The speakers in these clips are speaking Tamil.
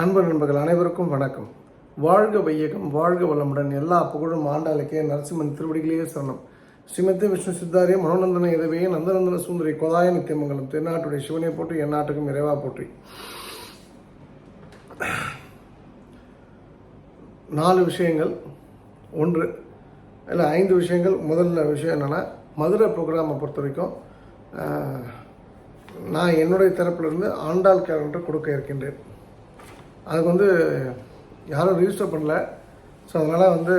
அன்பு நண்பர்கள் அனைவருக்கும் வணக்கம். வாழ்க வையகம் வாழ்க வளமுடன் எல்லா புகழும் ஆண்டாளுக்கே நரசிம்மன் திருவடிகளையே சரணம். ஸ்ரீமதி விஷ்ணு சித்தாரிய மனோநந்தன இதவையே நந்தநந்தன சுந்தரி கொதாய நித்தியமங்கலம் தென்னாட்டுடைய சிவனை போற்றி என் நாட்டுக்கும் இறைவா போற்றி. நாலு விஷயங்கள். ஒன்று இல்லை ஐந்து விஷயங்கள். முதல்ல விஷயம் என்னென்னா மதுரை ப்ரோக்ராமை பொறுத்த வரைக்கும் நான் என்னுடைய தரப்பிலிருந்து ஆண்டாள் கேலண்டர் கொடுக்க இருக்கின்றேன். அதுக்கு வந்து யாரும் ரிஜிஸ்டர் பண்ணல. ஸோ அதனால் வந்து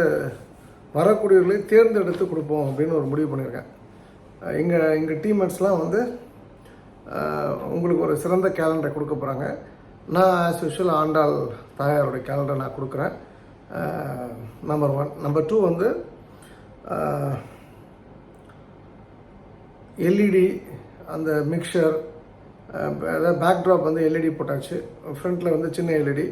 வரக்கூடியவர்களை தேர்ந்தெடுத்து கொடுப்போம் அப்படின்னு ஒரு முடிவு பண்ணியிருக்கேன். எங்கள் எங்கள் டீம்மேட்ஸ்லாம் வந்து உங்களுக்கு ஒரு சிறந்த கேலண்டரை கொடுக்க போகிறாங்க நான் ஆஸ் யூஷுவல் ஆண்டாள் தாயாருடைய கேலண்டரை நான் கொடுக்குறேன். நம்பர் ஒன் நம்பர் டூ வந்து எல்இடி அந்த மிக்சர் அதாவது பேக்ட்ராப் வந்து எல்இடி போட்டாச்சு. ஃப்ரண்ட்டில் வந்து சின்ன எல்இடி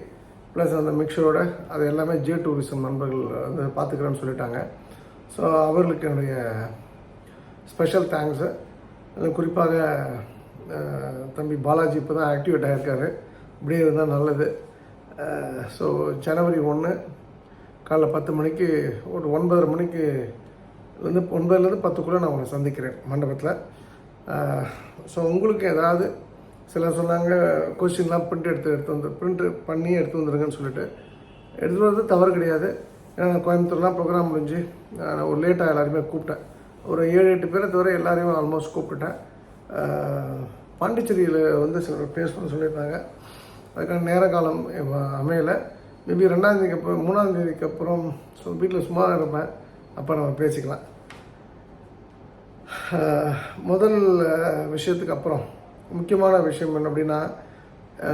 ப்ளஸ் அந்த மிக்சரோட அது எல்லாமே ஜே டூரிசம் நண்பர்கள் வந்து பார்த்துக்கிறேன்னு சொல்லிட்டாங்க. ஸோ அவர்களுக்கு என்னுடைய ஸ்பெஷல் தேங்க்ஸு அது குறிப்பாக தம்பி பாலாஜி இப்போ தான் ஆக்டிவேட் ஆகியிருக்காரு இப்படியே இருந்தால் நல்லது ஸோ ஜனவரி ஒன்று காலைல பத்து மணிக்கு ஒரு ஒன்பதரை மணிக்கு வந்து ஒன்பதுலேருந்து பத்துக்குள்ளே நான் உங்களை சந்திக்கிறேன் மண்டபத்தில். ஸோ உங்களுக்கு ஏதாவது சிலர் சொன்னாங்க கொஸ்டின்லாம் பிரிண்ட் எடுத்து எடுத்து வந்து பிரிண்ட் பண்ணி எடுத்து வந்துடுங்கன்னு சொல்லிட்டு. எடுத்துகிட்டு வரது தவறு கிடையாது. ஏன்னா கோயம்புத்தூர்லாம் ப்ரோக்ராம் முடிஞ்சு நான் ஒரு லேட்டாக எல்லாருமே கூப்பிட்டேன். ஒரு ஏழு எட்டு பேரை தவிர எல்லாரையும் ஆல்மோஸ்ட் கூப்பிட்டுட்டேன். பாண்டிச்சேரியில் வந்து சிலர் பேசணும்னு சொல்லியிருந்தாங்க. அதுக்கான நேர காலம் அமையலை. மேபி ரெண்டாந்தேதிக்கு அப்புறம் மூணாந்தேதிக்கு அப்புறம் ஸோ வீட்டில் சும்மா இருப்பேன். அப்போ நம்ம பேசிக்கலாம். முதல் விஷயத்துக்கு அப்புறம் முக்கியமான விஷயம் என்ன அப்படின்னா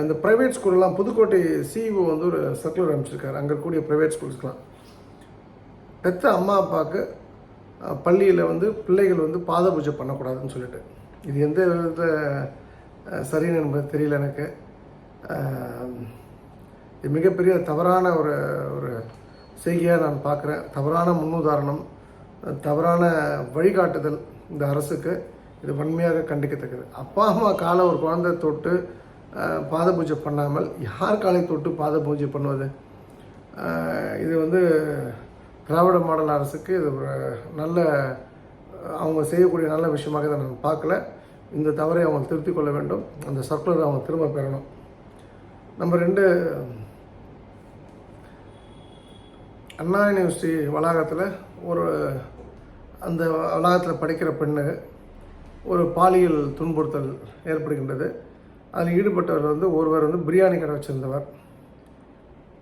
இந்த ப்ரைவேட் ஸ்கூல்லாம் புதுக்கோட்டை சிஇஓ வந்து ஒரு சர்க்குலர் அனுப்பிச்சிருக்காரு அங்கே இருக்கக்கூடிய ப்ரைவேட் ஸ்கூல்ஸ்க்கெலாம் பெத்த அம்மா அப்பாவுக்கு பள்ளியில் வந்து பிள்ளைகள் வந்து பாத பூஜை பண்ணக்கூடாதுன்னு சொல்லிட்டு. இது எந்த விதத்தை சரின்னு என்பது தெரியல எனக்கு. இது மிகப்பெரிய தவறான ஒரு ஒரு செய்கையாக நான் பார்க்குறேன். தவறான முன்னுதாரணம் தவறான வழிகாட்டுதல் இந்த அரசுக்கு. இது வன்மையாக கண்டிக்கத்தக்கது. அப்பா அம்மா காலை ஒரு குழந்தை தொட்டு பாத பூஜை பண்ணாமல் யார் காலை தொட்டு பாத பூஜை பண்ணுவது? இது வந்து திராவிட மாடல் அரசுக்கு இது ஒரு நல்ல அவங்க செய்யக்கூடிய நல்ல விஷயமாக இதை நான் பார்க்கல. இந்த தவறை அவங்க திருத்தி கொள்ள வேண்டும். அந்த சர்க்குலர் அவங்க திரும்ப பெறணும். நம்பர் ரெண்டு அண்ணா யூனிவர்சிட்டி வளாகத்தில் ஒரு அந்த வளாகத்தில் படிக்கிற பெண்ணு ஒரு பாலியல் துன்புறுத்தல் ஏற்படுகின்றது. அதில் ஈடுபட்டவர் வந்து ஒருவர் வந்து பிரியாணி கடை வச்சுருந்தவர்.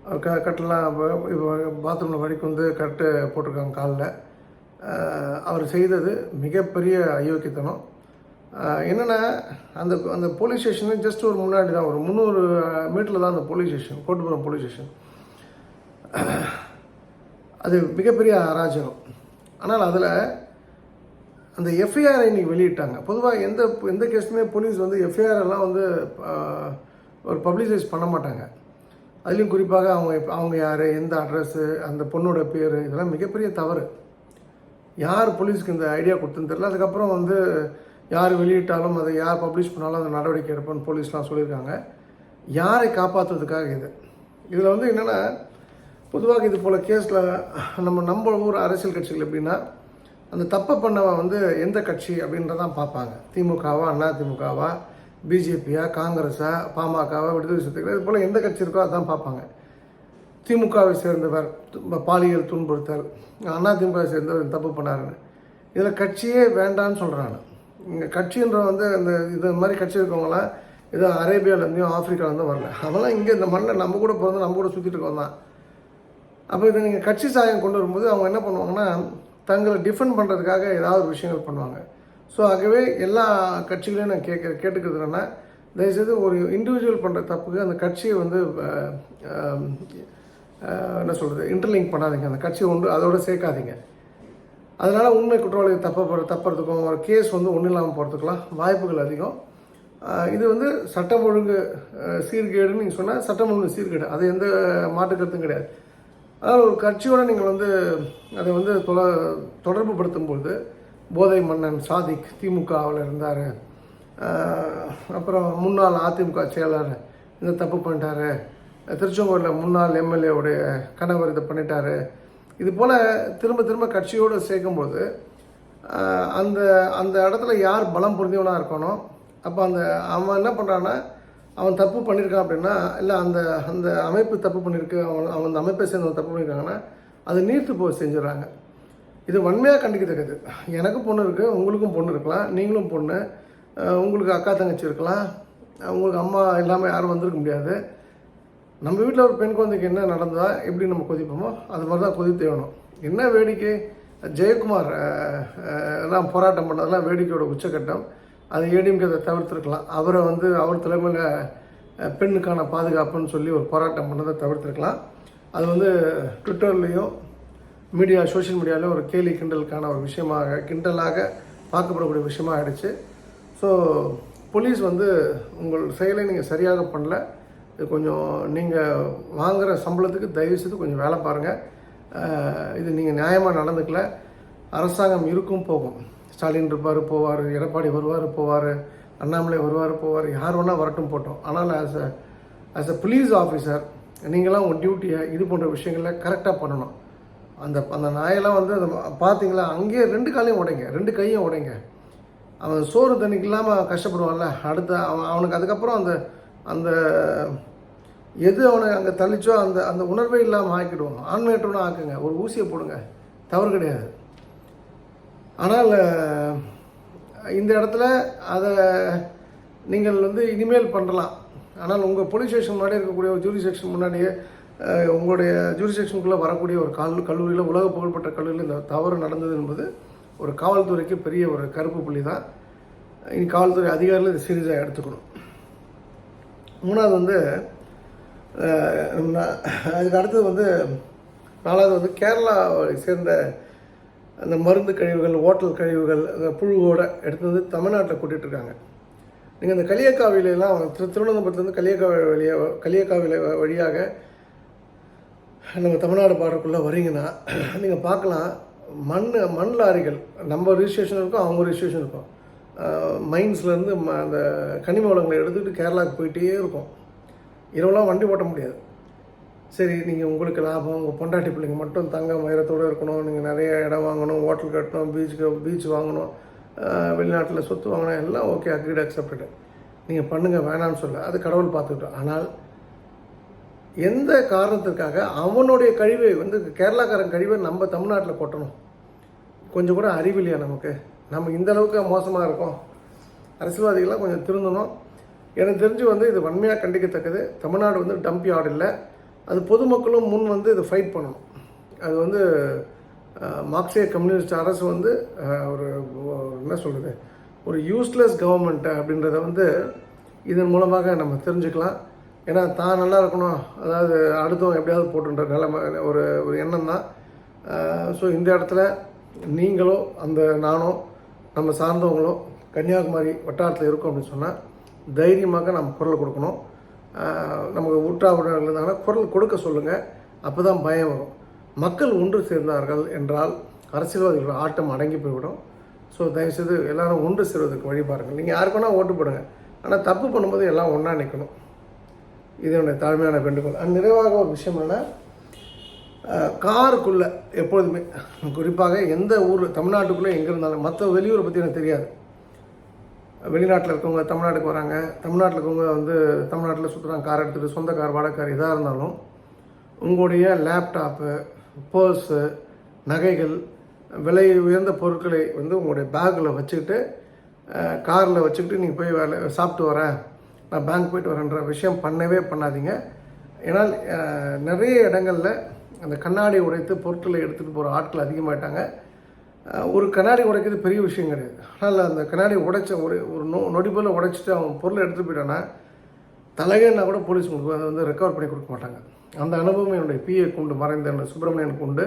அவர் க கட்டெலாம் இப்போ பாத்ரூமில் வடிக்கு வந்து கட்டு போட்டிருக்காங்க காலில். அவர் செய்தது மிகப்பெரிய அயோக்கியத்தனம். என்னென்னா அந்த அந்த போலீஸ் ஸ்டேஷனு ஜஸ்ட் ஒரு முன்னாடி தான் ஒரு முந்நூறு மீட்டரில் தான் அந்த police station Kottupuram police station. அது மிகப்பெரிய அராஜகம். ஆனால் அதில் அந்த எஃப்ஐஆரை இன்றைக்கி வெளியிட்டாங்க. பொதுவாக எந்த எந்த கேஸுமே போலீஸ் வந்து எஃப்ஐஆர் எல்லாம் வந்து ஒரு பப்ளிசைஸ் பண்ண மாட்டாங்க. அதுலேயும் குறிப்பாக அவங்க அவங்க யார் எந்த அட்ரஸ்ஸு அந்த பொண்ணோட பேர் இதெல்லாம் மிகப்பெரிய தவறு. யார் போலீஸ்க்கு இந்த ஐடியா கொடுத்துன்னு தெரில அதுக்கப்புறம் வந்து யார் வெளியிட்டாலும் அதை யார் பப்ளிஷ் பண்ணாலும் அந்த நடவடிக்கை எடுப்போம்னு போலீஸ்லாம் சொல்லியிருக்காங்க. யாரை காப்பாற்றுறதுக்காக இது? இதில் வந்து என்னென்னா பொதுவாக இது போல் கேஸில் நம்ம நம்ம ஊர் அரசியல் கட்சிகள் எப்படின்னா அந்த தப்பை பண்ணவன் வந்து எந்த கட்சி அப்படின்றதான் பார்ப்பாங்க. திமுகவா அண்ணா திமுகவா பிஜேபியா காங்கிரஸா பாமகவா விடுதலை சிறுத்தைகள் இது போல் எந்த கட்சி இருக்கோ அதான் பார்ப்பாங்க. திமுகவை சேர்ந்தவர் து- பாலியல் துன்புறுத்தல் அண்ணா திமுகவை சேர்ந்தவர் தப்பு பண்ணாருன்னு. இதில் கட்சியே வேண்டான்னு சொல்கிறாங்க இங்கே கட்சின்ற வந்து அந்த இது மாதிரி கட்சி இருக்கவங்களாம் ஏதோ அரேபியாவிலேருந்தையும் ஆப்பிரிக்காவிலேருந்தும் வரல. அவெல்லாம் இங்கே இந்த மண்ணில் நம்ம கூட பிறந்து நம்ம கூட சுற்றிட்டு இருக்கோம் தான் அப்போ இதை நீங்கள் கட்சி சாயம் கொண்டு வரும்போது அவங்க என்ன பண்ணுவாங்கன்னா தங்களை டிஃபெண்ட் பண்ணுறதுக்காக ஏதாவது ஒரு விஷயங்கள் பண்ணுவாங்க. ஸோ ஆகவே எல்லா கட்சிகளையும் நான் கேட்க கேட்டுக்கிறது என்னென்னா தயவுசெய்து ஒரு இண்டிவிஜுவல் பண்ணுற தப்புக்கு அந்த கட்சியை வந்து என்ன சொல்கிறது இன்டர்லிங்க் பண்ணாதீங்க. அந்த கட்சியை ஒன்று அதோட சேர்க்காதீங்க. அதனால் உண்மை குற்றவாளி தப்ப தப்புறதுக்கும் ஒரு கேஸ் வந்து ஒன்றும் இல்லாமல் போகிறதுக்கெலாம் வாய்ப்புகள் அதிகம். இது வந்து சட்டம் ஒழுங்கு சீர்கேடுன்னு நீங்கள் சொன்னால் சட்டம் ஒழுங்கு சீர்கேடு. அது எந்த மாற்று கருத்தும் கிடையாது. அதாவது ஒரு கட்சியோடு நீங்கள் வந்து அதை வந்து தொல தொடர்பு படுத்தும்போது போதை மன்னன் சாதிக் திமுகவில் இருந்தார் அப்புறம் முன்னாள் அதிமுக செயலர் இந்த தப்பு பண்ணிட்டாரு திருச்செங்கோட்டில் முன்னாள் எம்எல்ஏவுடைய கணவர் இதை பண்ணிட்டாரு. இது போல் திரும்ப திரும்ப கட்சியோடு சேர்க்கும்போது அந்த அந்த இடத்துல யார் பலம் புரிஞ்சவனாக இருக்கணும்? அப்போ அந்த அவன் என்ன பண்ணுறான்னா அவன் தப்பு பண்ணியிருக்கான் அப்படின்னா இல்லை அந்த அந்த அமைப்பு தப்பு பண்ணியிருக்கு அவன் அவன் அந்த அமைப்பை சேர்ந்தவன் தப்பு பண்ணியிருக்காங்கன்னா அது நீர்த்து போய் செஞ்சிடறாங்க. இது வன்மையாக கண்டிக்கத்தக்கது. எனக்கு பொண்ணு இருக்குது உங்களுக்கும் பொண்ணு இருக்கலாம் நீங்களும் பொண்ணு உங்களுக்கு அக்கா தங்கச்சி இருக்கலாம் உங்களுக்கு அம்மா இல்லாமல் யாரும் வந்திருக்க முடியாது. நம்ம வீட்டில் ஒரு பெண் குழந்தைக்கு என்ன நடந்ததா எப்படி நம்ம கொதிப்போமோ அது மாதிரி தான் கொதித்து வேணும் என்ன வேடிக்கை? ஜெயக்குமார் எல்லாம் போராட்டம் பண்ணதெல்லாம் வேடிக்கையோட உச்சக்கட்டம். அது ஏடிஎம்கே தவிர்த்துருக்கலாம். அவரை வந்து அவர் தலைமையில் பெண்ணுக்கான பாதுகாப்புன்னு சொல்லி ஒரு போராட்டம் பண்ணதை தவிர்த்துருக்கலாம். அது வந்து ட்விட்டர்லேயும் மீடியா சோஷியல் மீடியாவில் ஒரு கேலி கிண்டலுக்கான ஒரு விஷயமாக கிண்டலாக பார்க்கப்படக்கூடிய விஷயமா ஆகிடுச்சு ஸோ போலீஸ் வந்து உங்கள் செயலை நீங்கள் சரியாக பண்ணல. இது கொஞ்சம் நீங்கள் வாங்குகிற சம்பளத்துக்கு தயவு செய்து கொஞ்சம் வேலை பாருங்கள் இது நீங்கள் நியாயமாக நடந்துக்கல. அரசாங்கம் இருக்கும் போகும். ஸ்டாலின் இருப்பார் போவார் எடப்பாடி வருவார் போவார் அண்ணாமலை வருவார் போவார் யார் வேணால் வரட்டும் போட்டோம். ஆனால் as a as a police officer நீங்களாம் உங்கள் டியூட்டியை இது போன்ற விஷயங்களில் கரெக்டாக பண்ணணும். அந்த அந்த நாயெல்லாம் வந்து அந்த பார்த்தீங்களா அங்கேயே ரெண்டு காலையும் உடைங்க ரெண்டு கையும் உடைங்க. அவன் சோறு தண்ணிக்கு இல்லாமல் கஷ்டப்படுவான்ல அடுத்த அவன் அவனுக்கு அதுக்கப்புறம் அந்த அந்த எது அவனை அங்கே தள்ளிச்சோ அந்த அந்த உணர்வே இல்லாமல் ஆக்கிடுவான் ஆன்மேட்டோன்னு ஆக்குங்க ஒரு ஊசியை போடுங்க தவறு கிடையாது. ஆனால் இந்த இடத்துல அதை நீங்கள் வந்து இனிமேல் பண்ணலாம். ஆனால் உங்கள் போலீஸ் ஸ்டேஷன் முன்னாடி இருக்கக்கூடிய ஒரு ஜூரி செக்ஷன் முன்னாடியே உங்களுடைய ஜூரிசெக்ஷனுக்குள்ளே வரக்கூடிய ஒரு கல் கல்லூரியில் உலக புகழ்பெற்ற கல்லூரியில் இந்த தவறு நடந்தது என்பது ஒரு காவல்துறைக்கு பெரிய ஒரு கருப்பு புள்ளி தான் இனி காவல்துறை அதிகாரிகள் இதை சீரியஸாக எடுத்துக்கணும். மூணாவது வந்து அதுக்கு அடுத்தது வந்து நாலாவது வந்து கேரளாவை சேர்ந்த அந்த மருந்து கழிவுகள் ஓட்டல் கழிவுகள் அந்த புழுவோட எடுத்து வந்து தமிழ்நாட்டில் கூட்டிகிட்டு இருக்காங்க. நீங்கள் அந்த களியக்காவிலாம் திரு திருவனந்தபுரத்துலேருந்து களியக்காவி வழியாக களியக்காவில வழியாக நம்ம தமிழ்நாடு பாடக்குள்ளே வரீங்கன்னா நீங்கள் பார்க்கலாம் மண் மண் லாரிகள் நம்ம ரிஜிஸ்ட்ரேஷன் இருக்கும் அவங்க ரிஜிஸ்ட்ரேஷன் இருக்கும். மைன்ஸ்லேருந்து அந்த கனிம வளங்களை எடுத்துக்கிட்டு கேரளாவுக்கு போயிட்டே இருக்கும். இரவுலாம் வண்டி ஓட்ட முடியாது. சரி நீங்கள் உங்களுக்கு லாபம் உங்கள் பொண்டாட்டி பிள்ளைங்க மட்டும் தங்க மயிரத்தோடு இருக்கணும் நீங்கள் நிறைய இடம் வாங்கணும் ஹோட்டல் கட்டணும் பீச்சுக்கு பீச் வாங்கணும் வெளிநாட்டில் சொத்து வாங்கணும் எல்லாம் ஓகே அக்ரீட் அக்செப்டடு நீங்கள் பண்ணுங்கள் வேணாம்னு சொல்ல. அது கடவுள் பார்த்துக்கிட்டோம் ஆனால் எந்த காரணத்திற்காக அவனுடைய கழிவை வந்து கேரளாக்காரன் கழிவை நம்ம தமிழ்நாட்டில் கொட்டணும்? கொஞ்சம் கூட அறிவில்லையா நமக்கு? நம்ம இந்த அளவுக்கு மோசமாக இருக்கோம். அரசியல்வாதிகள்லாம் கொஞ்சம் திருந்தணும். எனக்கு தெரிஞ்சு வந்து இது வன்மையாக கண்டிக்கத்தக்கது. தமிழ்நாடு வந்து டம்ப் யார்டு இல்லை. அது பொதுமக்களும் முன் வந்து இதை ஃபைட் பண்ணணும். அது வந்து மார்க்சிய கம்யூனிஸ்ட் அரசு வந்து ஒரு என்ன சொல்கிறது ஒரு யூஸ்லெஸ் கவர்மெண்ட்டு அப்படின்றத வந்து இதன் மூலமாக நம்ம தெரிஞ்சுக்கலாம். ஏன்னா தான் நல்லா இருக்கணும். அதாவது அடுத்தவங்க எப்படியாவது போட்டுன்ற நிலைமை ஒரு ஒரு எண்ணம் தான். ஸோ இந்த இடத்துல நீங்களோ அந்த நானோ நம்ம சார்ந்தவங்களோ கன்னியாகுமரி வட்டாரத்தில் இருக்கோம் அப்படின்னு சொன்னால் தைரியமாக நம்ம குரல் கொடுக்கணும். நமக்கு ஊற்றாவுடன் இருந்தாங்கன்னா குரல் கொடுக்க சொல்லுங்கள் அப்போ தான் பயம் வரும். மக்கள் ஒன்று சேர்ந்தார்கள் என்றால் அரசியல்வாதிகளோட ஆட்டம் அடங்கி போய்விடும். ஸோ தயவுசெய்து எல்லாரும் ஒன்று சேர்வதற்கு வழி பாருங்கள். நீங்கள் யாருக்கு வேணால் ஓட்டு போடுங்க. ஆனால் தப்பு பண்ணும்போது எல்லாம் ஒன்றா நிற்கணும் இது என்னுடைய தாழ்மையான வேண்டுகோள். அண்ட் நிறைவாக ஒரு விஷயம் என்னென்னா காருக்குள்ளே எப்பொழுதுமே குறிப்பாக எந்த ஊர் தமிழ்நாட்டுக்குள்ளே எங்கே இருந்தாலும் மற்ற வெளியூரை பற்றி எனக்கு தெரியாது. வெளிநாட்டில் இருக்கவங்க தமிழ்நாட்டுக்கு வராங்க. தமிழ்நாட்டில் இருக்கவங்க வந்து தமிழ்நாட்டில் சுற்றுறாங்க கார் எடுத்துகிட்டு சொந்த கார் வாடகை கார் எதாக இருந்தாலும் உங்களுடைய லேப்டாப்பு பர்ஸு நகைகள் விலை உயர்ந்த பொருட்களை வந்து உங்களுடைய பேக்கில் வச்சுக்கிட்டு காரில் வச்சுக்கிட்டு நீங்கள் போய் வேலை சாப்பிட்டு வரேன். நான் பேங்க் போயிட்டு வரேன்ற விஷயம் பண்ணவே பண்ணாதீங்க. ஏன்னால் நிறைய இடங்களில் அந்த கண்ணாடி உடைத்து பொருட்களை எடுத்துகிட்டு போகிற ஆட்கள் அதிகமாயிட்டாங்க. ஒரு கண்ணாடி உடைக்கிறது பெரிய விஷயம் கிடையாது. ஆனால் அந்த கண்ணாடி உடைச்ச ஒரு ஒரு நொ நொடி போல் உடைச்சிட்டு அவன் பொருளை எடுத்துகிட்டு போயிட்டான்னா தலைகன்னா கூட போலீஸ் உங்களுக்கு அதை வந்து ரெக்கவர் பண்ணி கொடுக்க மாட்டாங்க. அந்த அனுபவம் என்னுடைய பிஏ கொண்டு மறைந்த என்னோட சுப்பிரமணியனுக்கு உண்டு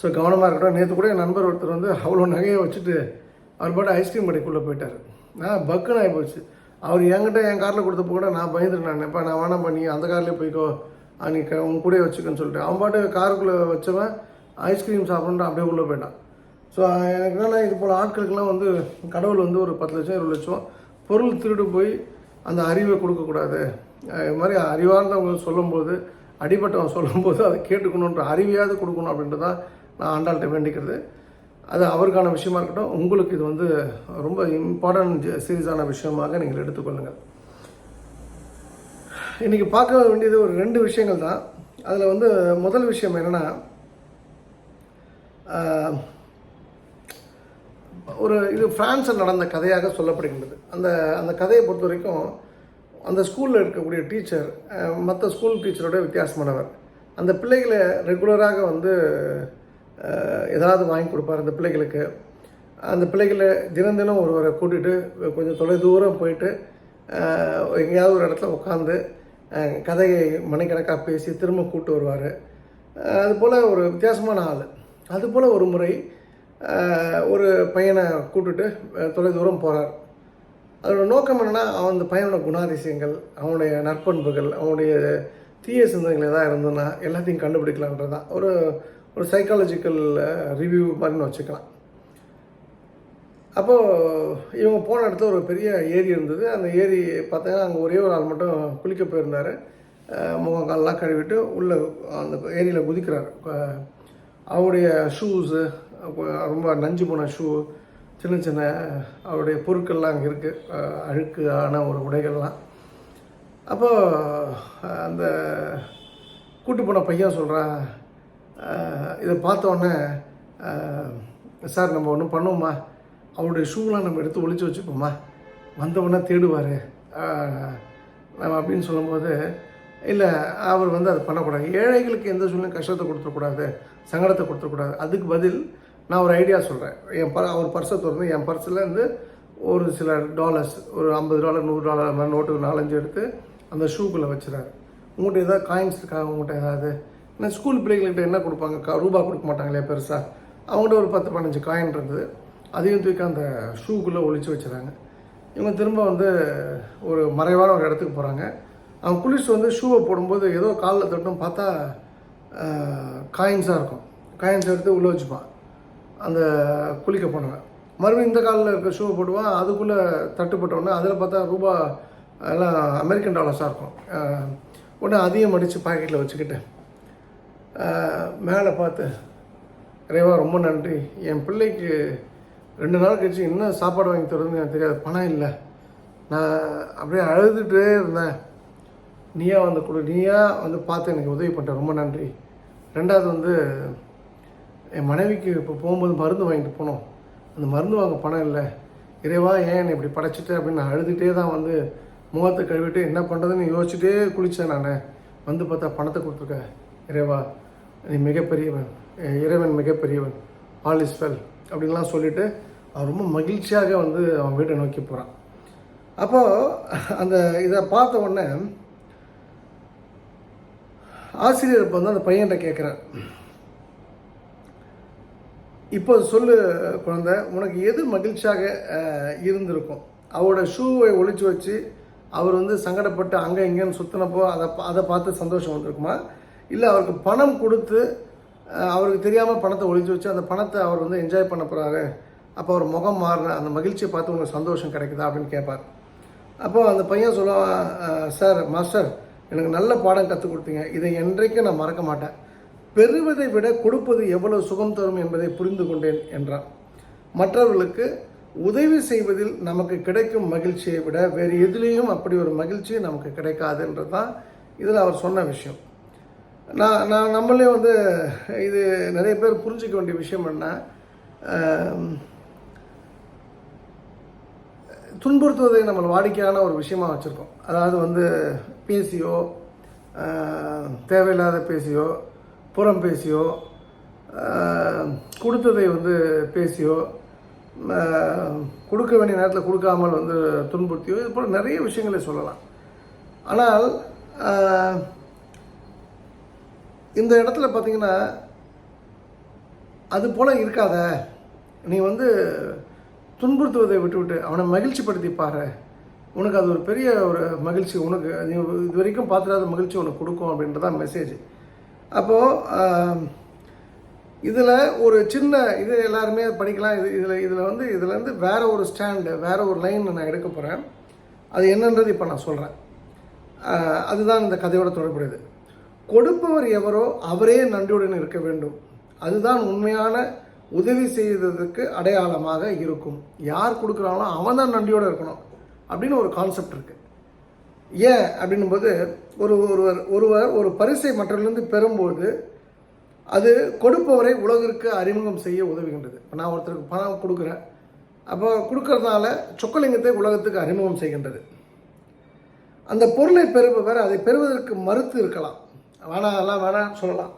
ஸோ கவனமாக இருக்கட்டும் நேற்று கூட என் நண்பர் ஒருத்தர் வந்து அவ்வளோ நகையை வச்சுட்டு அவர் பாட்டு ஐஸ்கிரீம் கடைக்குள்ளே போயிட்டார். நான் பக்குன்னு ஆகி போச்சு. அவர் என்கிட்ட என் காரில் கொடுத்தப்போ கூட நான் பயந்துட்டு நான். நினைப்பேன் நான் வேணாம் பண்ணி அந்த கார்லேயே போய்க்கோ. ஆ, உன் கூடயே வச்சுக்கன்னு சொல்லிட்டு. அவன் பாட்டு காருக்குள்ளே வச்சவன் ஐஸ்கிரீம் சாப்பிட்றான் அப்படியே உள்ளே போயிட்டான். ஸோ எனக்கு என்னன்னா இது போல் ஆட்களுக்கெல்லாம் வந்து கடவுள் வந்து ஒரு பத்து லட்சம் இருபது லட்சம் பொருள் திருடு போய் அந்த அறிவை கொடுக்கக்கூடாது இது மாதிரி அறிவார்ந்தவங்க சொல்லும்போது அடிபட்டவன் சொல்லும்போது அதை கேட்டுக்கணுன்ற அறிவையாவது கொடுக்கணும் அப்படின்ட்டு தான் நான் ஆண்டாள்கிட்ட வேண்டிக்கிறது. அது அவருக்கான விஷயமா இருக்கட்டும் உங்களுக்கு இது வந்து ரொம்ப இம்பார்ட்டன்ட் சீரியஸான விஷயமாக நீங்கள் எடுத்துக்கொள்ளுங்கள். இன்றைக்கி பார்க்க வேண்டியது ஒரு ரெண்டு விஷயங்கள் தான். அதில் வந்து முதல் விஷயம் என்னென்னா ஒரு இது ஃப்ரான்ஸில் நடந்த கதையாக சொல்லப்படுகின்றது. அந்த அந்த கதையை பொறுத்த வரைக்கும் அந்த ஸ்கூலில் இருக்கக்கூடிய டீச்சர் மற்ற ஸ்கூல் டீச்சரோட வித்தியாசமானவர். அந்த பிள்ளைகளை ரெகுலராக வந்து ஏதாவது வாங்கி கொடுப்பார் அந்த பிள்ளைகளுக்கு. அந்த பிள்ளைகளை தினம் தினம் ஒருவரை கூட்டிகிட்டு கொஞ்சம் தொலை தூரம் போயிட்டு எங்கேயாவது ஒரு இடத்துல உட்காந்து கதையை மணிக்கணக்காக பேசி திரும்ப கூட்டு வருவார். அதுபோல் ஒரு வித்தியாசமான ஆள். அதுபோல் ஒரு முறை ஒரு பையனை கூட்டுட்டு தொலை தூரம் போகிறார் அதோட நோக்கம் என்னென்னா அவன் அந்த பையனோட குணாதிசயங்கள் அவனுடைய நற்பண்புகள் அவனுடைய தீய சிந்தனைகள் எதாவது இருந்ததுன்னா எல்லாத்தையும் கண்டுபிடிக்கலான்றது தான் ஒரு ஒரு சைக்காலஜிக்கல் ரிவ்யூ மாதிரின்னு வச்சுக்கலாம். அப்போது இவங்க போன இடத்துல ஒரு பெரிய ஏரி இருந்தது. அந்த ஏரி பார்த்தீங்கன்னா அங்கே ஒரே ஒரு ஆள் மட்டும் குளிக்க போயிருந்தார். முகம் கால்லாம் கழுவிட்டு உள்ளே அந்த ஏரியில் குதிக்கிறார். அவருடைய ஷூஸு ரொம்ப நஞ்சு போன ஷூ சின்ன சின்ன அவருடைய பொருட்கள்லாம் அங்கே இருக்குது அழுக்கான ஒரு உடைகள்லாம். அப்போ அந்த கூட்டு போன பையன் சொல்கிறான் இதை பார்த்தோன்னே சார் நம்ம ஒன்றும் பண்ணுவோமா அவருடைய ஷூலாம் நம்ம எடுத்து ஒழிச்சு வச்சுப்போமா வந்தவொடனே தேடுவார். நம்ம அப்படின்னு சொல்லும்போது இல்லை அவர் வந்து அதை பண்ணக்கூடாது. ஏழைகளுக்கு எந்த சூழ்நிலையும் கஷ்டத்தை கொடுத்துடக்கூடாது. சங்கடத்தை கொடுத்துடக்கூடாது. அதுக்கு பதில் நான் ஒரு ஐடியா சொல்கிறேன் என் ப அவர் பர்ஸை திறந்து என் பர்ஸில் ஒரு சில டாலர்ஸ் ஒரு ஐம்பது டாலர் நூறு டாலர் அந்த மாதிரி நோட்டு நாலஞ்சு எடுத்து அந்த ஷூக்குள்ளே வச்சுறாரு. உங்கள்கிட்ட ஏதாவது காயின்ஸ் இருக்கா? உங்கள்கிட்ட ஏதாவது? ஏன்னா ஸ்கூல் பிள்ளைங்கள்கிட்ட என்ன கொடுப்பாங்க? க ரூபா கொடுக்க மாட்டாங்களே பெருசாக அவங்கள்ட்ட ஒரு பத்து பதினஞ்சு காயின் இருந்தது. அதையும் தூக்கி அந்த ஷூக்குள்ளே ஒழிச்சு வச்சுறாங்க. இவங்க திரும்ப வந்து ஒரு மறைவான ஒரு இடத்துக்கு போகிறாங்க அவங்க குளிச்சு வந்து ஷூவை போடும்போது ஏதோ காலில் தட்டும் பார்த்தா காயின்ஸாக இருக்கும். காயின்ஸ் எடுத்து உள்ளே வச்சுப்பான். அந்த குளிக்க போனவன். மறுபடியும் இந்த காலில் இருக்க ஷூ போடுவான் அதுக்குள்ளே தட்டுப்பட்டோன்னே அதில் பார்த்தா ரூபா எல்லாம் அமெரிக்கன் டாலர்ஸாக இருக்கும். உடனே அதையும் மடித்து பாக்கெட்டில் வச்சுக்கிட்டு மேலே பார்த்து ரேவா ரொம்ப நன்றி. என் பிள்ளைக்கு ரெண்டு நாள் கழிச்சு என்ன சாப்பாடு வாங்கி தருதுன்னு எனக்கு தெரியாது. பணம் இல்லை. நான் அப்படியே அழுதுகிட்டே இருந்தேன். நீயா வந்து கொடு. நீயா வந்து பார்த்து எனக்கு உதவி பண்ணிட்ட ரொம்ப நன்றி. ரெண்டாவது வந்து என் மனைவிக்கு இப்போ போகும்போது மருந்து வாங்கிட்டு போனோம். அந்த மருந்து வாங்க பணம் இல்லை. இறைவா ஏன் என்னை இப்படி படைச்சிட்டு அப்படின்னு நான் அழுதுகிட்டே தான் வந்து முகத்தை கழுவிட்டு என்ன பண்ணுறதுன்னு யோசிச்சுட்டே குளித்தேன் நான். வந்து பார்த்தா பணத்தை கொடுத்துருக்க. இறைவா நீ மிகப்பெரியவன். இறைவன் மிகப்பெரியவன். ஆல் இஸ் வெல் அப்படின்லாம் சொல்லிவிட்டு அவன் ரொம்ப மகிழ்ச்சியாக வந்து அவன் வீட்டை நோக்கி போகிறான் அப்போது அந்த இதை பார்த்த உடனே ஆசிரியர் இப்போ வந்து அந்த பையன்கிட்ட கேட்குறேன் இப்போ சொல்லு குழந்தை உனக்கு எது மகிழ்ச்சியாக இருந்திருக்கும்? அவரோட ஷூவை ஒழிச்சு வச்சு அவர் வந்து சங்கடப்பட்டு அங்கே இங்கேன்னு சுற்றினப்போ அதை அதை பார்த்து சந்தோஷம் வந்திருக்குமா? இல்லை அவருக்கு பணம் கொடுத்து அவருக்கு தெரியாமல் பணத்தை ஒழிச்சு வச்சு அந்த பணத்தை அவர் வந்து என்ஜாய் பண்ண போகிறாரு அப்போ அவர் முகம் மாறின அந்த மகிழ்ச்சியை பார்த்து உங்களுக்கு சந்தோஷம் கிடைக்குதா அப்படின்னு கேட்பார் அப்போ அந்த பையன் சொல்லுவான் சார் மாஸ்டர் எனக்கு நல்ல பாடம் கற்றுக் கொடுத்தீங்க. இதை என்றைக்கும் நான் மறக்க மாட்டேன். பெறுவதை விட கொடுப்பது எவ்வளவு சுகம் தரும் என்பதை புரிந்து கொண்டேன் என்றான். மற்றவர்களுக்கு உதவி செய்வதில் நமக்கு கிடைக்கும் மகிழ்ச்சியை விட வேறு எதுலேயும் அப்படி ஒரு மகிழ்ச்சி நமக்கு கிடைக்காதுன்றது தான் இதில் அவர் சொன்ன விஷயம். நான் நான் நம்மளே வந்து இது நிறைய பேர் புரிஞ்சிக்க வேண்டிய விஷயம் என்ன துன்புறுத்துவதை நம்ம வாடிக்கையான ஒரு விஷயமாக வச்சுருக்கோம். அதாவது வந்து பேசியோ தேவையில்லாத பேசியோ புறம் பேசியோ கொடுத்ததை வந்து பேசியோ கொடுக்க வேண்டிய நேரத்தில் கொடுக்காமல் வந்து துன்புறுத்தியோ இது போல் நிறைய விஷயங்களை சொல்லலாம். ஆனால் இந்த இடத்துல பார்த்தீங்கன்னா அது போல் இருக்காத. நீ வந்து துன்புறுத்துவதை விட்டுவிட்டு அவனை மகிழ்ச்சிப்படுத்தி பாரு. உனக்கு அது ஒரு பெரிய ஒரு மகிழ்ச்சி. உனக்கு நீ இது வரைக்கும் பார்த்துடாத மகிழ்ச்சி உனக்கு கொடுக்கும் அப்படின்றதான் மெசேஜ் அப்போது இதில் ஒரு சின்ன இது எல்லாருமே படிக்கலாம். இது இதில் இதில் வந்து இதுலேருந்து வேறு ஒரு ஸ்டாண்டு வேறு ஒரு லைன் நான் எடுக்க போகிறேன் அது என்னன்றது இப்போ நான் சொல்கிறேன் அதுதான் இந்த கதையோட தொடர்புடையது. கொடுப்பவர் எவரோ அவரே நன்றியுடன் இருக்க வேண்டும். அதுதான் உண்மையான உதவி செய்ததற்கு அடையாளமாக இருக்கும். யார் கொடுக்குறாங்களோ அவன் தான் நன்றியோடு இருக்கணும். அப்படின்னு ஒரு கான்செப்ட் இருக்குது ஏன் அப்படின்னும்போது ஒரு ஒருவர் ஒருவர் ஒரு பரிசை மற்றவர்களிருந்து பெறும்போது அது கொடுப்பவரை உலகிற்கு அறிமுகம் செய்ய உதவுகின்றது. இப்போ நான் ஒருத்தருக்கு பணம் கொடுக்குறேன். அப்போ கொடுக்கறதுனால சொக்கலிங்கத்தை உலகத்துக்கு அறிமுகம் செய்கின்றது. அந்த பொருளை பெறுபவர் அதை பெறுவதற்கு மறுத்து இருக்கலாம். வேணாம் எல்லாம் வேணாம்னு சொல்லலாம்.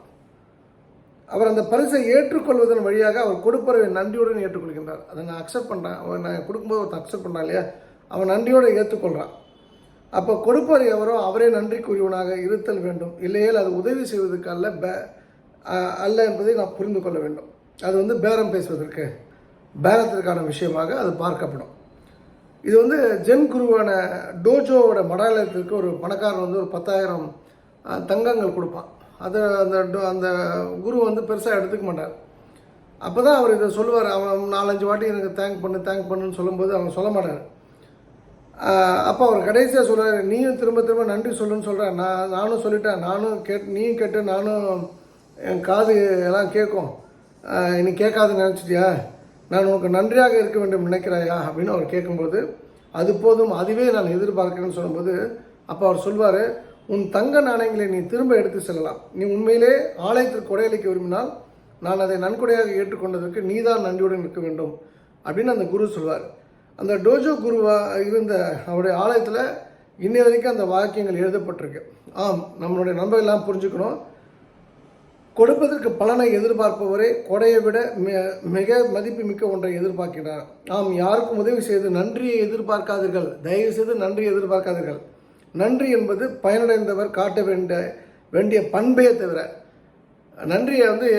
அவர் அந்த பரிசை ஏற்றுக்கொள்வதன் வழியாக அவர் கொடுப்பறவை நன்றியுடன் ஏற்றுக்கொள்கின்றார். அதை நான் அக்செப்ட் பண்ணுறேன் அவன் நான் கொடுக்கும்போது ஒருத்தன் அக்செப்ட் பண்ணான் இல்லையா? அவன் நன்றியோடு ஏற்றுக்கொள்கிறான் அப்போ கொடுப்பவர் எவரோ அவரே நன்றிக்குரியவனாக இருத்தல் வேண்டும். இல்லையேல் அது உதவி செய்வதற்கு அல்ல பே அல்ல என்பதை நான் புரிந்து கொள்ள வேண்டும். அது வந்து பேரம் பேசுவதற்கு பேரத்திற்கான விஷயமாக அது பார்க்கப்படும். இது வந்து ஜென் குருவான டோஜோவோட மடாலயத்திற்கு ஒரு பணக்காரன் வந்து ஒரு பத்தாயிரம் தங்கங்கள் கொடுப்பான். அதை அந்த டோ- அந்த குரு வந்து பெருசாக எடுத்துக்க மாட்டார். அப்போ தான் அவர் இதை சொல்லுவார். அவன் நாலஞ்சு வாட்டி எனக்கு தேங்க் பண்ணு தேங்க் பண்ணுன்னு சொல்லும்போது அவன் சொல்ல மாட்டார். அப்போ அவர் கடைசியாக சொல்கிறார் நீயும் திரும்ப திரும்ப நன்றி சொல்லுன்னு சொல்கிறேன் நான் நானும் சொல்லிட்டேன். நானும் கேட் நீயும் கேட்டு நானும் என் காது எல்லாம் கேட்கும். ஆஹ் நீ கேட்காதுன்னு நினச்சிட்டியா? நான் உனக்கு நன்றியாக இருக்க வேண்டும் நினைக்கிறாயா? அப்படின்னு அவர் கேட்கும்போது அது போதும். அதுவே நான் எதிர்பார்க்கிறேன்னு சொல்லும்போது அப்போ அவர் சொல்வார் உன் தங்க நாணயங்களை நீ திரும்ப எடுத்து செல்லலாம். நீ உண்மையிலே ஆலயத்திற்கு கொடையளிக்க விரும்பினால் நான் அதை நன்கொடையாக ஏற்றுக்கொண்டதற்கு நீ தான் நன்றியுடன் இருக்க வேண்டும். அப்படின்னு அந்த குரு சொல்வார். அந்த டோஜோ குருவா இருந்த அவருடைய ஆலயத்தில் இன்னை வரைக்கும் அந்த வாக்கியங்கள் எழுதப்பட்டிருக்கு. ஆம் நம்மளுடைய நண்பர்கள் எல்லாம் புரிஞ்சுக்கணும். கொடுப்பதற்கு பலனை எதிர்பார்ப்பவரே கொடையை விட மிக மிக மதிப்புமிக்க ஒன்றை எதிர்பார்க்கிறார். ஆம் யாருக்கும் உதவி செய்து நன்றியை எதிர்பார்க்காதீர்கள். தயவு செய்து நன்றியை எதிர்பார்க்காதீர்கள். நன்றி என்பது பயனடைந்தவர் காட்ட வேண்டிய வேண்டிய பண்பையே தவிர நன்றியை வந்து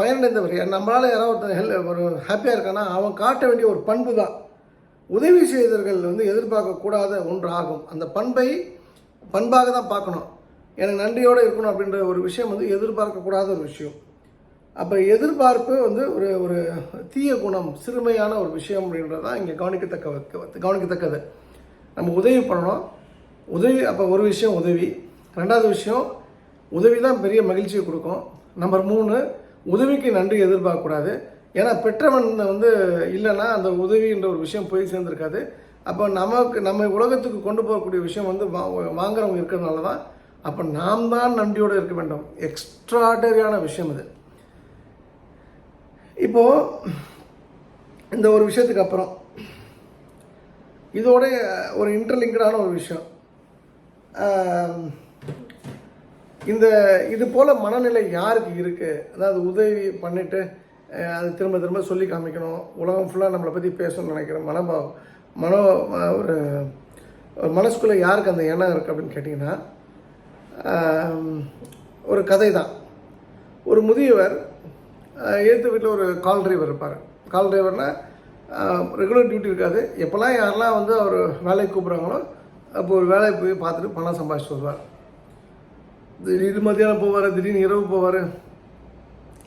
பயனடைந்தவர். நம்மளால் யாராவது ஒருத்தன் ஹெல் ஒரு ஹாப்பியாக இருக்கானா அவன் காட்ட வேண்டிய ஒரு பண்பு தான் உதவி செய்தவர்கள் வந்து எதிர்பார்க்கக்கூடாத ஒன்றாகும். அந்த பண்பை பண்பாக தான் பார்க்கணும். எனக்கு நன்றியோடு இருக்கணும் அப்படின்ற ஒரு விஷயம் வந்து எதிர்பார்க்கக்கூடாத ஒரு விஷயம். அப்போ எதிர்பார்ப்பு வந்து ஒரு ஒரு தீய குணம் சிறுமையான ஒரு விஷயம் அப்படின்றது தான் இங்கே கவனிக்கத்தக்க கவனிக்கத்தக்கது. நம்ம உதவி பண்ணணும். உதவி அப்போ ஒரு விஷயம் உதவி. ரெண்டாவது விஷயம் உதவி தான் பெரிய மகிழ்ச்சியை கொடுக்கும். நம்பர் மூணு உதவிக்கு நன்றி எதிர்பார்க்கக்கூடாது ஏன்னா பெற்றவன் வந்து இல்லைன்னா அந்த உதவின்ற ஒரு விஷயம் போய் சேர்ந்துருக்காது. அப்போ நமக்கு நம்ம உலகத்துக்கு கொண்டு போகக்கூடிய விஷயம் வந்து வா வாங்குறவங்க இருக்கிறதுனால தான் அப்போ நாம் தான் நன்றியோடு இருக்க வேண்டும். எக்ஸ்ட்ராடரியான விஷயம் இது. இப்போது இந்த ஒரு விஷயத்துக்கு அப்புறம். இதோட ஒரு இன்டர்லிங்கடான ஒரு விஷயம். இந்த இது போல் மனநிலை யாருக்கு இருக்குது அதாவது உதவி பண்ணிவிட்டு அது திரும்ப திரும்ப சொல்லி காமிக்கணும். உலகம் ஃபுல்லாக நம்மளை பற்றி பேசணும்னு நினைக்கிறேன். மனபாவம் மனோ ஒரு மனசுக்குள்ளே யாருக்கு அந்த எண்ணம் இருக்குது அப்படின்னு கேட்டிங்கன்னா ஒரு கதை தான் ஒரு முதியவர் ஏற்று வீட்டில் ஒரு கால் டிரைவர் இருப்பார். கால் டிரைவர்னால் ரெகுலர் டியூட்டி இருக்காது. எப்போல்லாம் யாரெல்லாம் வந்து அவர் வேலைக்கு கூப்பிட்றாங்களோ அப்போ ஒரு வேலைக்கு போய் பார்த்துட்டு பணம் சம்பாதிச்சு வருவார். திடீர் மத்தியானம் போவார் திடீர்னு இரவு போவார்.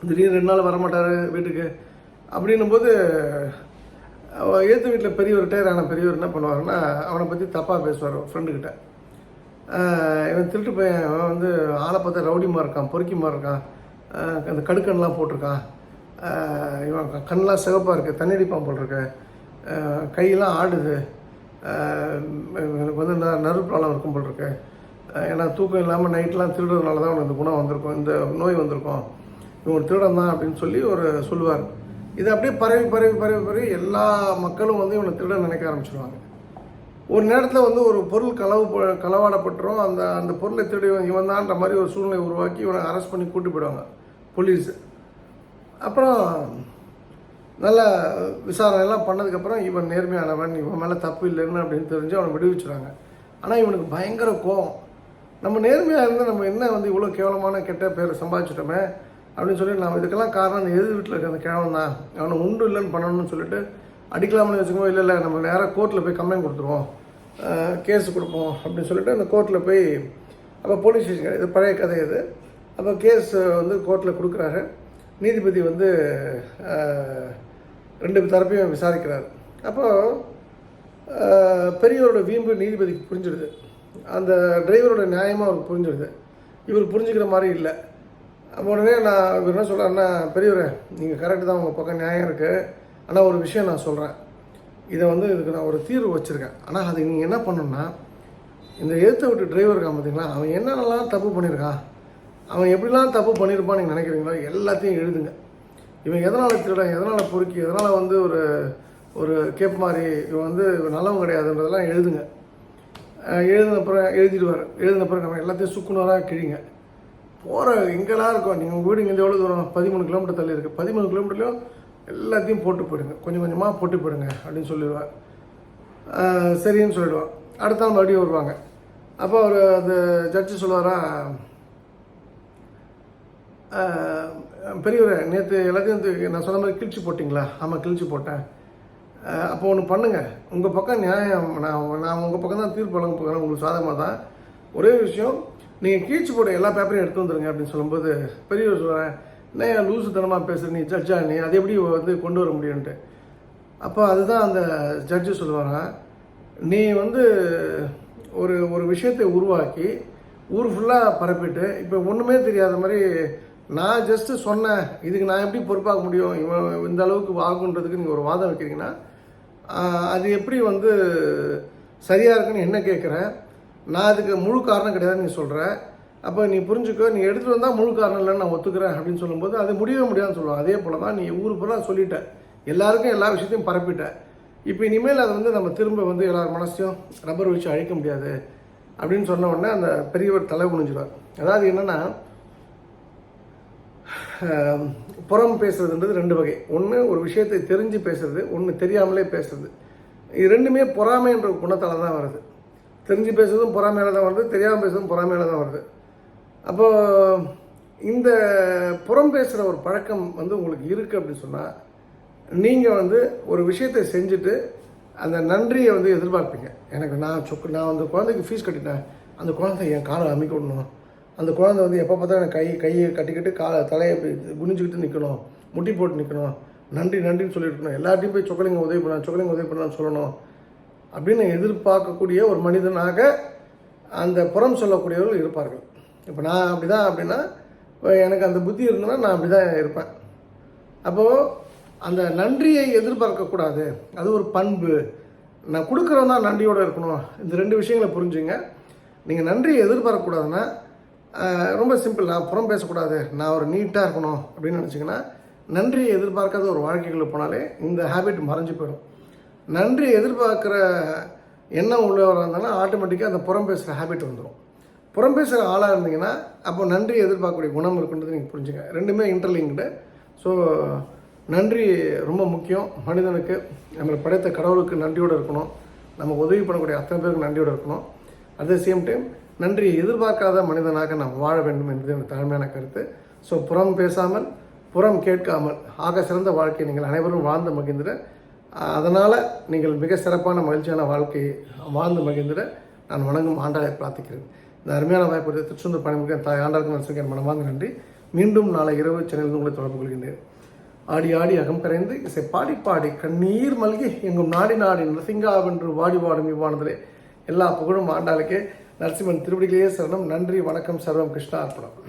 திடீர்னு ரெண்டு நாள் வரமாட்டார் வீட்டுக்கு. அப்படின்னும் போது ஏற்று வீட்டில் பெரியவர் ரிட்டையர் ஆன பெரியவர் என்ன பண்ணுவாருன்னா அவனை பற்றி தப்பாக பேசுவார் ஃப்ரெண்டுக்கிட்ட இவன் திருட்டு பையன் அவன் வந்து ஆளை பார்த்தா ரவுடிமா இருக்கான் பொறுக்கிமா இருக்கான். அந்த கடுக்கண்ணெலாம் போட்டிருக்கான். இவன் கண்ணெலாம் சிவப்பாக இருக்குது தண்ணடிப்பான் போல் இருக்கு. கையெல்லாம் ஆடுது. எனக்கு வந்து ந நர்வ் ப்ராப்ளம் இருக்கும் போல் இருக்கு. ஏன்னா தூக்கம் இல்லாமல் நைட்லாம் திருடுறதுனால தான் அவனுக்கு இந்த குணம் வந்திருக்கும் இந்த நோய் வந்திருக்கும். இவன் ஒரு திருடன் தான் அப்படின்னு சொல்லி ஒரு சொல்லுவார். இது அப்படியே பரவி பரவி பரவி பரவி எல்லா மக்களும் வந்து இவனை திருடன் நினைக்க ஆரம்பிச்சிருவாங்க. ஒரு நேரத்தில் வந்து ஒரு பொருள் களவு ப- களவாடப்பட்டுரும். அந்த அந்த பொருளை திருடி இவன் தான்ற மாதிரி ஒரு சூழ்நிலை உருவாக்கி இவனை அரெஸ்ட் பண்ணி கூட்டி போயிடுவாங்க. போலீஸ் அப்புறம் நல்ல விசாரணையெல்லாம் பண்ணதுக்கப்புறம் இவன் நேர்மையானவன் இவன் மேலே தப்பு இல்லைன்னு அப்படின்னு தெரிஞ்சு அவனை விடுவிச்சுறாங்க ஆனால் இவனுக்கு பயங்கர கோவம். நம்ம நேர்மையாக இருந்து நம்ம என்ன வந்து இவ்வளோ கேவலமான கெட்ட பேர் சம்பாதிச்சிட்டோமே அப்படின்னு சொல்லி நம்ம இதுக்கெல்லாம் காரணம் எது எதிர் வீட்டில் இருக்க அந்த கேவலம் தான். அவனை உண்டு இல்லைன்னு பண்ணணும்னு சொல்லிட்டு அடிக்கலாம்னு வச்சுக்கோ இல்லை இல்லை நம்ம நேராக கோர்ட்டில் போய் கம்ப்ளைண்ட் கொடுத்துருவோம். கேஸ் கொடுப்போம் அப்படின்னு சொல்லிட்டு அந்த கோர்ட்டில் போய் அப்போ போலீஸ் ஸ்டேஷன் இது பழைய கதை இது. அப்போ கேஸ் வந்து கோர்ட்டில் கொடுக்குறாரு. நீதிபதி வந்து ரெண்டு தரப்பையும் விசாரிக்கிறார். அப்போது பெரியவரோட வீம்பு நீதிபதிக்கு புரிஞ்சிடுது. அந்த டிரைவரோட நியாயமாக அவருக்கு புரிஞ்சிடுது. இவர் புரிஞ்சுக்கிற மாதிரி இல்லை. உடனே நான் இவர் என்ன சொல்கிறேன்னா பெரியவரே நீங்கள் கரெக்டு தான். உங்கள் பக்கம் நியாயம் இருக்குது ஆனால் ஒரு விஷயம் நான் சொல்கிறேன் இதை வந்து இதுக்கு நான் ஒரு தீர்வு வச்சுருக்கேன். ஆனால் அது நீங்கள் என்ன பண்ணணும்னா இந்த எழுத்த விட்டு டிரைவர் இருக்கான் பார்த்தீங்களா அவன் என்னென்னலாம் தப்பு பண்ணியிருக்கான் அவன் எப்படிலாம் தப்பு பண்ணியிருப்பான்னு நீங்கள் நினைக்கிறீங்களோ? எல்லாத்தையும் எழுதுங்க. இவன் எதனால் திருடன்? எதனால் பொறுக்கி? எதனால் வந்து ஒரு ஒரு கேப் மாதிரி இவன் வந்து இவன் நல்லவன் கிடையாதுன்றதெல்லாம் எழுதுங்க. எழுதின பிறகு எழுதிடுவார். எழுதின பிறகு நம்ம எல்லாத்தையும் சுக்குனராக கிழிங்க. போகிற எங்கெல்லாம் இருக்கும்? நீங்கள் வீடு இங்கே எவ்வளோ தூரம்? பதிமூணு கிலோமீட்டர் தள்ளி இருக்குது பதிமூணு கிலோமீட்டர்லையும் எல்லாத்தையும் போட்டு போயிடுங்க. கொஞ்சம் கொஞ்சமாக போட்டு போயிடுங்க அப்படின்னு சொல்லிடுவேன் சரின்னு சொல்லிடுவான் அடுத்த நாள் மறுபடியும் வருவாங்க. அப்போ அவர் அந்த ஜட்ஜு சொல்லுவாரா பெரியவர் நேற்று எல்லாத்தையும் நான் சொன்ன மாதிரி கிழிச்சு போட்டிங்களா? ஆமாம் கிழிச்சு போட்டேன். அப்போ ஒன்று பண்ணுங்கள் உங்கள் பக்கம் நியாயம். நான் நான் உங்கள் பக்கம் தான் தீர்ப்பு வழங்க போகிறேன் உங்களுக்கு சாதகமாக தான் ஒரே விஷயம் நீங்கள் கீழ்ச்சி போட எல்லா பேப்பரையும் எடுத்து வந்துருங்க அப்படின்னு சொல்லும்போது பெரியவர் சொல்கிறேன் என்ன லூசுத்தனமாக பேசுகிற நீ? ஜட்ஜா நீ? அதை எப்படி வந்து கொண்டு வர முடியும்ன்ட்டு. அப்போ அதுதான் அந்த ஜட்ஜு சொல்லுவாங்க. நீ வந்து ஒரு ஒரு விஷயத்தை உருவாக்கி ஊர் ஃபுல்லாக பரப்பிட்டு இப்போ ஒன்றுமே தெரியாத மாதிரி நான் ஜஸ்ட்டு சொன்னேன் இதுக்கு நான் எப்படி பொறுப்பாக முடியும்? இவன் இந்த அளவுக்கு ஆகுன்றதுக்கு நீங்கள் ஒரு வாதம் வைக்கிறீங்கன்னா அது எப்படி வந்து சரியாக இருக்குன்னு என்ன கேட்குறேன் நான் அதுக்கு முழு காரணம் கிடையாதுன்னு நீ சொல்கிற அப்போ நீ புரிஞ்சுக்கோ நீ எடுத்துகிட்டு வந்தால் முழு காரணம் இல்லைன்னு நான் ஒத்துக்கிறேன் அப்படின்னு சொல்லும்போது அது முடியவே முடியாதுன்னு சொல்லுவோம் அதே போல் தான் நீ ஊர் பூரா சொல்லிட்ட. எல்லாருக்கும் எல்லா விஷயத்தையும் பரப்பிட்ட. இப்போ இனிமேல் அதை வந்து நம்ம திரும்ப வந்து எல்லார் மனசையும் ரப்பர் வச்சு அழிக்க முடியாது அப்படின்னு சொன்ன உடனே அந்த பெரியவர் தலை குனிஞ்சிடுவார். அதாவது என்னென்னா புறம் பேசுறதுன்றது ரெண்டு வகை. ஒன்று ஒரு விஷயத்தை தெரிஞ்சு பேசுறது ஒன்று தெரியாமலே பேசுறது. இது ரெண்டுமே பொறாமைன்ற குணத்தால் தான் வருது. தெரிஞ்சு பேசுறதும் பொறாமையில தான் வருது தெரியாமல் பேசுறதும் பொறாமையில தான் வருது. அப்போது இந்த புறம் பேசுகிற ஒரு பழக்கம் வந்து உங்களுக்கு இருக்குது அப்படின்னு சொன்னால் நீங்கள் வந்து ஒரு விஷயத்தை செஞ்சுட்டு அந்த நன்றியை வந்து எதிர்பார்ப்பீங்க. எனக்கு நான் சொக்கு நான் அந்த குழந்தைக்கு ஃபீஸ் கட்டிட்டேன். அந்த குழந்தை என் காலை அமைக்க விடணும். அந்த குழந்தை வந்து எப்போ பார்த்தா எனக்கு கை கையை கட்டிக்கிட்டு காலை தலையை குனிஞ்சிக்கிட்டு குனிஞ்சுக்கிட்டு நிற்கணும் முட்டி போட்டு நிற்கணும் நன்றி நன்றின்னு சொல்லியிருக்கணும் எல்லார்ட்டையும் போய் சொக்கலிங்க உதவி பண்ணலாம் சொக்கலிங்க உதவி பண்ணான்னு சொல்லணும். அப்படின்னு எதிர்பார்க்கக்கூடிய ஒரு மனிதனாக அந்த புறம் சொல்லக்கூடியவர்கள் இருப்பார்கள். இப்போ நான் அப்படி தான் அப்படின்னா இப்போ எனக்கு அந்த புத்தி இருந்ததுன்னா நான் அப்படி தான் இருப்பேன். அப்போது அந்த நன்றியை எதிர்பார்க்கக்கூடாது அது ஒரு பண்பு. நான் கொடுக்குறவன் தான் நன்றியோடு இருக்கணும். இந்த ரெண்டு விஷயங்களை புரிஞ்சுங்க. நீங்கள் நன்றியை எதிர்பார்க்கக்கூடாதுன்னா ரொம்ப சிம்பிள் நான் புறம் பேசக்கூடாது. நான் ஒரு நீட்டாக இருக்கணும் அப்படின்னு நினச்சிங்கன்னா நன்றியை எதிர்பார்க்காத ஒரு வாழ்க்கைக்குள்ளே போனாலே இந்த ஹேபிட் மறைஞ்சு போயிடும். நன்றி எதிர்பார்க்குற எண்ணம் உள்ளவராக இருந்தாலும் ஆட்டோமேட்டிக்காக அந்த புறம் பேசுகிற ஹேபிட் வந்துடும் புறம் பேசுகிற ஆளாக இருந்தீங்கன்னா அப்போ நன்றி எதிர்பார்க்கக்கூடிய குணம் இருக்குன்றது நீங்கள் புரிஞ்சுங்க. ரெண்டுமே இன்டர்லிங்க்டு ஸோ நன்றி ரொம்ப முக்கியம். மனிதனுக்கு நம்மளை படைத்த கடவுளுக்கு நன்றியோடு இருக்கணும். நம்ம உதவி பண்ணக்கூடிய அத்தனை பேருக்கு நன்றியோடு இருக்கணும். அட் த சேம் டைம் நன்றியை எதிர்பார்க்காத மனிதனாக நாம் வாழ வேண்டும் என்பது எனக்கு தாழ்மையான கருத்து. ஸோ புறம் பேசாமல் புறம் கேட்காமல் ஆக சிறந்த வாழ்க்கை நீங்கள் அனைவரும் வாழ்ந்து மகிழ்ந்திட அதனால் நீங்கள் மிக சிறப்பான மகிழ்ச்சியான வாழ்க்கையை வாழ்ந்து மகிழ்ந்திட நான் வணங்கும் ஆண்டாளை பிரார்த்திக்கிறேன். இந்த அருமையான வாய்ப்பு திருச்செந்தூர் பணிமுக தாய் ஆண்டாளுக்கு நடிச்சிருக்க என் மனமார்ந்த நன்றி. மீண்டும் நாளை இரவு சென்னையில் உங்களை தொடர்பு கொள்கின்றேன். ஆடி ஆடி அகம் கரைந்து இசை பாடி பாடி கண்ணீர் மல்கி எங்கும் நாடி நாடி நரசிங்காவென்று வாடி வாடும் இவ்வானதிலே எல்லா புகழும் ஆண்டாளுக்கே. நரசிம்மன் திருவடிகளே சரணம். நன்றி வணக்கம் சர்வம் கிருஷ்ணா அர்ப்பணம்